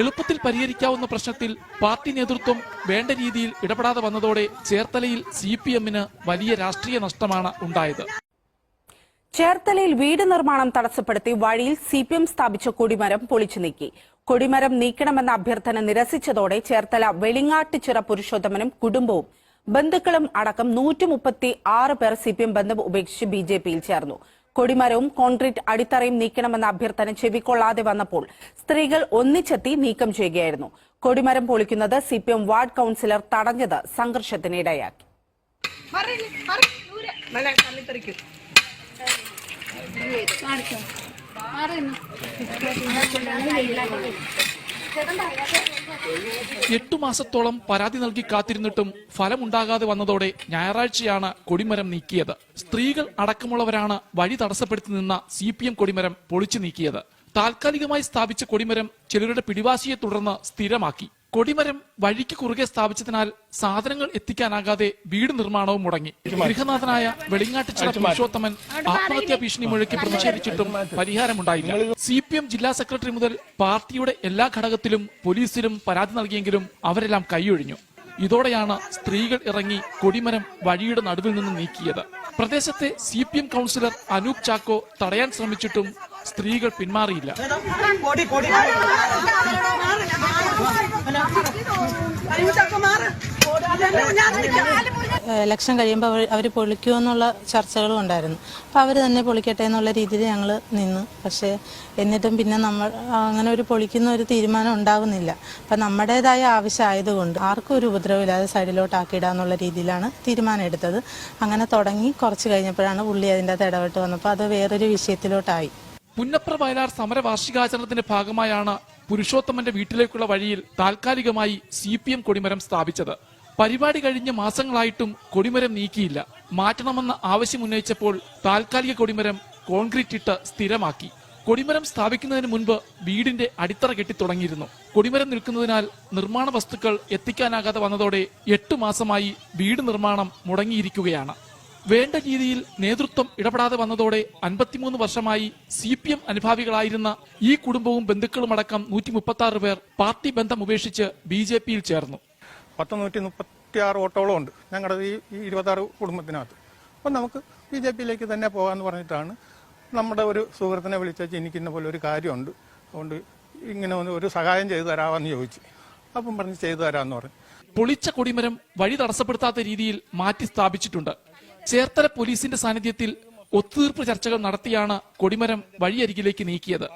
എളുപ്പത്തിൽ പരിഹരിക്കാവുന്ന പ്രശ്നത്തിൽ പാർട്ടി നേതൃത്വം വേണ്ട രീതിയിൽ ഇടപെടാതെ വന്നതോടെ ചേർത്തലയിൽ സി പി എമ്മിന് വലിയ രാഷ്ട്രീയ നഷ്ടമാണ് ഉണ്ടായത്. ചേർത്തലയിൽ വീട് നിർമ്മാണം തടസ്സപ്പെടുത്തി വഴിയിൽ സി പി എം സ്ഥാപിച്ച കൊടിമരം പൊളിച്ചു നീക്കി. കൊടിമരം നീക്കണമെന്ന അഭ്യർത്ഥന നിരസിച്ചതോടെ ചേർത്തല വെളിങ്ങാട്ട് ചിറ പുരുഷോത്തമനും കുടുംബവും ബന്ധുക്കളും അടക്കം നൂറ്റി മുപ്പത്തി ആറ് പേർ സി പി എം ബന്ധം ഉപേക്ഷിച്ച് ബി ജെ പിയിൽ ചേർന്നു. കൊടിമരവും കോൺക്രീറ്റ് അടിത്തറയും നീക്കണമെന്ന അഭ്യർത്ഥന ചെവിക്കൊള്ളാതെ വന്നപ്പോൾ സ്ത്രീകൾ ഒന്നിച്ചെത്തി നീക്കം ചെയ്യുകയായിരുന്നു. കൊടിമരം പൊളിക്കുന്നത് C P M ward councillor തടഞ്ഞത് സംഘർഷത്തിനിടയാക്കി. എട്ടു മാസത്തോളം പരാതി നൽകി കാത്തിരുന്നിട്ടും ഫലമുണ്ടാകാതെ വന്നതോടെ ഞായറാഴ്ചയാണ് കൊടിമരം നീക്കിയത്. സ്ത്രീകൾ അടക്കമുള്ളവരാണ് വഴി തടസ്സപ്പെടുത്തി നിന്ന സി പി എം കൊടിമരം പൊളിച്ചു നീക്കിയത്. താൽക്കാലികമായി സ്ഥാപിച്ച കൊടിമരം ചിലരുടെ പിടിവാശിയെ തുടർന്ന് സ്ഥിരമാക്കി. കൊടിമരം വഴിക്ക് കുറുകെ സ്ഥാപിച്ചതിനാൽ സാധനങ്ങൾ എത്തിക്കാനാകാതെ വീട് നിർമ്മാണവും മുടങ്ങി. ഗൃഹനാഥനായ വെളിങ്ങാട്ടുചിറ പുരുഷോത്തമൻ ആത്മഹത്യാ ഭീഷണി മുഴക്കി പ്രതിഷേധിച്ചിട്ടും പരിഹാരമുണ്ടായില്ല. സി പി എം ജില്ലാ സെക്രട്ടറി മുതൽ പാർട്ടിയുടെ എല്ലാ ഘടകത്തിലും പോലീസിലും പരാതി നൽകിയെങ്കിലും അവരെല്ലാം കൈയൊഴിഞ്ഞു. ഇതോടെയാണ് സ്ത്രീകൾ ഇറങ്ങി കൊടിമരം വഴിയുടെ നടുവിൽ നിന്ന് നീക്കിയത്. പ്രദേശത്തെ C P M councillor Anoop Chacko തടയാൻ ശ്രമിച്ചിട്ടും സ്ത്രീകൾ പിന്മാറിയില്ല. കൊടി കൊടി. ഇലക്ഷൻ കഴിയുമ്പോൾ അവർ അവർ പൊളിക്കുമെന്നുള്ള ചർച്ചകളും ഉണ്ടായിരുന്നു. അപ്പോൾ അവർ തന്നെ പൊളിക്കട്ടെ എന്നുള്ള രീതിയിൽ ഞങ്ങൾ നിന്നു. പക്ഷേ എന്നിട്ടും പിന്നെ നമ്മൾ അങ്ങനെ ഒരു പൊളിക്കുന്ന ഒരു തീരുമാനം ഉണ്ടാകുന്നില്ല അപ്പം നമ്മുടേതായ ആവശ്യമായതുകൊണ്ട് ആർക്കും ഒരു ഉപദ്രവമില്ലാതെ സൈഡിലോട്ട് ആക്കിയിടാന്നുള്ള രീതിയിലാണ് തീരുമാനം എടുത്തത്. അങ്ങനെ തുടങ്ങി കുറച്ച് കഴിഞ്ഞപ്പോഴാണ് പുള്ളി അതിന്റെ അകത്ത് ഇടപെട്ട് വന്നപ്പോൾ അത് വേറൊരു വിഷയത്തിലോട്ടായി. പുന്നപ്ര വയലാർ സമര വാർഷികാചരണത്തിന്റെ ഭാഗമായാണ് പുരുഷോത്തമന്റെ വീട്ടിലേക്കുള്ള വഴിയിൽ താൽക്കാലികമായി സി പി എം കൊടിമരം സ്ഥാപിച്ചത്. പരിപാടി കഴിഞ്ഞ മാസങ്ങളായിട്ടും കൊടിമരം നീക്കിയില്ല. മാറ്റണമെന്ന ആവശ്യം ഉന്നയിച്ചപ്പോൾ താൽക്കാലിക കൊടിമരം കോൺക്രീറ്റ് ഇട്ട് സ്ഥിരമാക്കി. കൊടിമരം സ്ഥാപിക്കുന്നതിന് മുൻപ് വീടിന്റെ അടിത്തറ കെട്ടി തുടങ്ങിയിരുന്നു. കൊടിമരം നിൽക്കുന്നതിനാൽ നിർമ്മാണ വസ്തുക്കൾ എത്തിക്കാനാകാതെ വന്നതോടെ എട്ടു മാസമായി വീട് നിർമ്മാണം മുടങ്ങിയിരിക്കുകയാണ്. വേണ്ട രീതിയിൽ നേതൃത്വം ഇടപെടാതെ വന്നതോടെ അൻപത്തിമൂന്ന് വർഷമായി സി പി എം അനുഭാവികളായിരുന്ന ഈ കുടുംബവും ബന്ധുക്കളും അടക്കം നൂറ്റി മുപ്പത്തി ആറ് പേർ പാർട്ടി ബന്ധം ഉപേക്ഷിച്ച് ബി ജെ പിയിൽ ചേർന്നു. പത്ത് നൂറ്റി മുപ്പത്തി ആറ് ഓട്ടോളം ഉണ്ട് ഞങ്ങളുടെ ഈ ഇരുപത്താറ് കുടുംബത്തിനകത്ത്. അപ്പം നമുക്ക് ബി ജെ പിയിലേക്ക് തന്നെ പോകാമെന്ന് പറഞ്ഞിട്ടാണ് നമ്മുടെ ഒരു സുഹൃത്തിനെ വിളിച്ചു എനിക്ക് ഇന്ന പോലെ ഒരു കാര്യമുണ്ട്. അതുകൊണ്ട് ഇങ്ങനെ ഒന്ന് ഒരു സഹായം ചെയ്തു തരാമെന്ന് ചോദിച്ചു. അപ്പം പറഞ്ഞ് ചെയ്തു തരാമെന്ന് പറഞ്ഞു. പൊളിച്ച കൊടിമരം വഴി തടസ്സപ്പെടുത്താത്ത രീതിയിൽ മാറ്റി സ്ഥാപിച്ചിട്ടുണ്ട്. ചേർത്തല പോലീസിന്റെ സാന്നിധ്യത്തിൽ ഒത്തുതീർപ്പ് ചർച്ചകൾ നടത്തിയാണ് കൊടിമരം വഴിയരികിലേക്ക് നീക്കിയത്